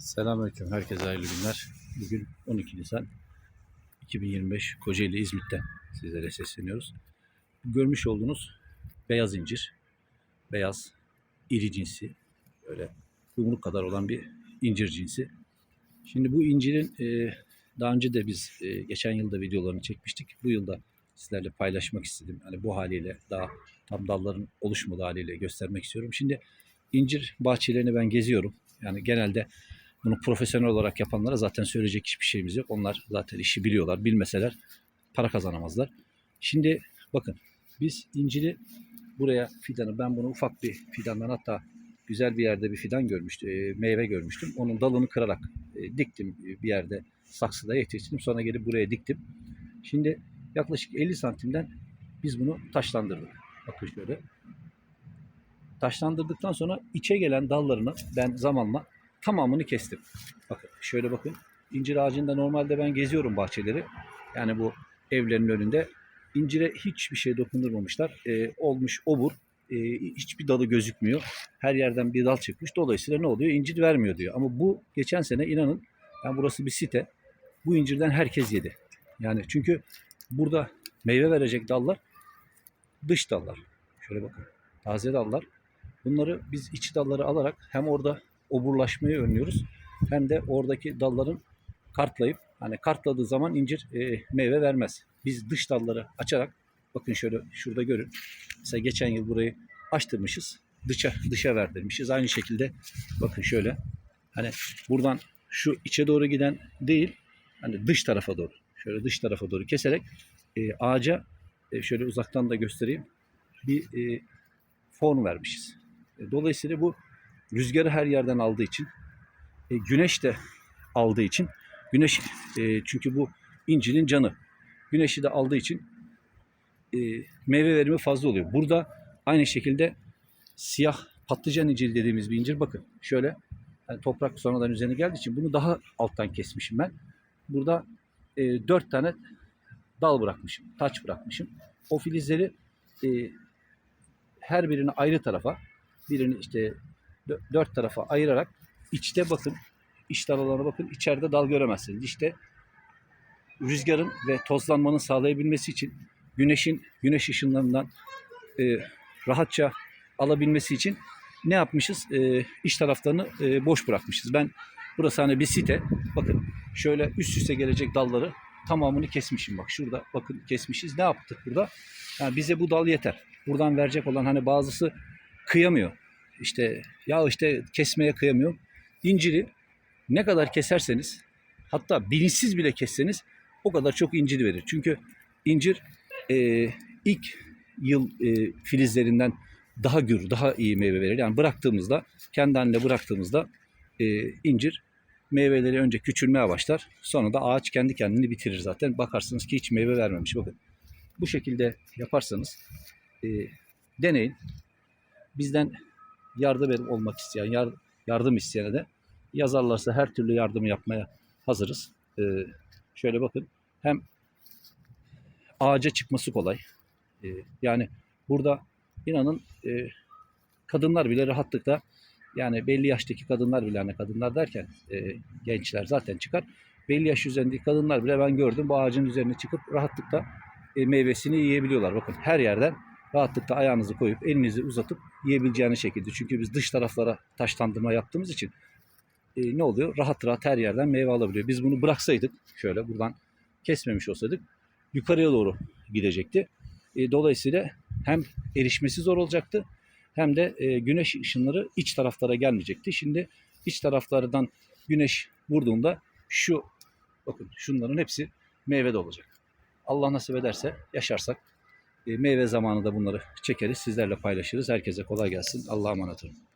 Selamünaleyküm. Herkese hayırlı günler. Bugün 12 Nisan 2025 Kocaeli İzmit'ten sizlere sesleniyoruz. Görmüş olduğunuz beyaz incir. Beyaz, iri cinsi. Böyle yumruk kadar olan bir incir cinsi. Şimdi bu incirin e, daha önce de biz e, geçen yılda videolarını çekmiştik. Bu yılda sizlerle paylaşmak istedim. Hani bu haliyle daha tam dalların oluşmadığı haliyle göstermek istiyorum. Şimdi incir bahçelerini ben geziyorum. Yani genelde bunu profesyonel olarak yapanlara zaten söyleyecek hiçbir şeyimiz yok. Onlar zaten işi biliyorlar. Bilmeseler para kazanamazlar. Şimdi bakın biz inciri buraya fidanı ben bunu ufak bir fidandan hatta güzel bir yerde bir fidan görmüştüm. e, meyve görmüştüm. Onun dalını kırarak e, diktim bir yerde saksıda yetiştirdim. Sonra gelip buraya diktim. Şimdi yaklaşık 50 santimden biz bunu taşlandırdık. Bakın şöyle. Taşlandırdıktan sonra içe gelen dallarını ben zamanla tamamını kestim. Bakın şöyle bakın. İncir ağacında normalde ben geziyorum bahçeleri. Yani bu evlerin önünde. İncire hiçbir şey dokundurmamışlar. Ee, olmuş obur. Ee, hiçbir dalı gözükmüyor. Her yerden bir dal çıkmış. Dolayısıyla ne oluyor? İncir vermiyor diyor. Ama bu geçen sene inanın yani burası bir site. Bu incirden herkes yedi. Yani çünkü burada meyve verecek dallar dış dallar. Şöyle bakın. Taze dallar. Bunları biz iç dalları alarak hem orada oburlaşmayı önlüyoruz. Hem de oradaki dalların kartlayıp hani kartladığı zaman incir e, meyve vermez. Biz dış dalları açarak bakın şöyle şurada görün. Mesela geçen yıl burayı açtırmışız. Dışa dışa verdirmişiz. Aynı şekilde bakın şöyle hani buradan şu içe doğru giden değil hani dış tarafa doğru şöyle dış tarafa doğru keserek e, ağaca e, şöyle uzaktan da göstereyim bir e, form vermişiz. E, Dolayısıyla bu rüzgarı her yerden aldığı için, e, güneş de aldığı için, güneş e, çünkü bu incirin canı. Güneşi de aldığı için e, meyve verimi fazla oluyor. Burada aynı şekilde siyah patlıcan inciri dediğimiz bir incir bakın şöyle yani toprak sonradan üzerine geldiği için bunu daha alttan kesmişim ben. Burada e, dört tane dal bırakmışım, taç bırakmışım. O filizleri e, her birini ayrı tarafa, birini işte dört tarafa ayırarak içte bakın, iç dalalarına bakın, içeride dal göremezsiniz. İşte rüzgarın ve tozlanmanın sağlayabilmesi için güneşin güneş ışınlarından e, rahatça alabilmesi için ne yapmışız? E, iç taraflarını e, boş bırakmışız. Ben burası hani bir site. Bakın şöyle üst üste gelecek dalları tamamını kesmişim. Bak şurada bakın kesmişiz. Ne yaptık burada? Yani bize bu dal yeter. Buradan verecek olan hani bazısı kıyamıyor. İşte ya işte kesmeye kıyamıyor. İnciri ne kadar keserseniz hatta bilinçsiz bile kesseniz o kadar çok incir verir. Çünkü incir e, ilk yıl e, filizlerinden daha gür, daha iyi meyve verir. Yani bıraktığımızda, kendi haline bıraktığımızda e, incir meyveleri önce küçülmeye başlar. Sonra da ağaç kendi kendini bitirir zaten. Bakarsınız ki hiç meyve vermemiş. Bakın bu şekilde yaparsanız e, deneyin. Bizden yardım edip olmak isteyen, yar- yardım isteyene de yazarlarsa her türlü yardımı yapmaya hazırız. E, şöyle bakın hem ağaca çıkması kolay. E, yani burada inanın e, kadınlar bile rahatlıkla yani belli yaştaki kadınlar bile hani kadınlar derken e, gençler zaten çıkar. Belli yaş üzerindeki kadınlar bile ben gördüm bu ağacın üzerine çıkıp rahatlıkla e, meyvesini yiyebiliyorlar. Bakın her yerden rahatlıkla ayağınızı koyup elinizi uzatıp yiyebileceğiniz şekilde. Çünkü biz dış taraflara taşlandırma yaptığımız için e, ne oluyor? Rahat rahat her yerden meyve alabiliyor. Biz bunu bıraksaydık şöyle buradan kesmemiş olsaydık yukarıya doğru gidecekti. E, dolayısıyla hem erişmesi zor olacaktı hem de e, güneş ışınları iç taraflara gelmeyecekti. Şimdi iç taraflardan güneş vurduğunda şu bakın şunların hepsi meyve de olacak. Allah nasip ederse yaşarsak meyve zamanı da bunları çekeriz. Sizlerle paylaşırız. Herkese kolay gelsin. Allah'a emanet olun.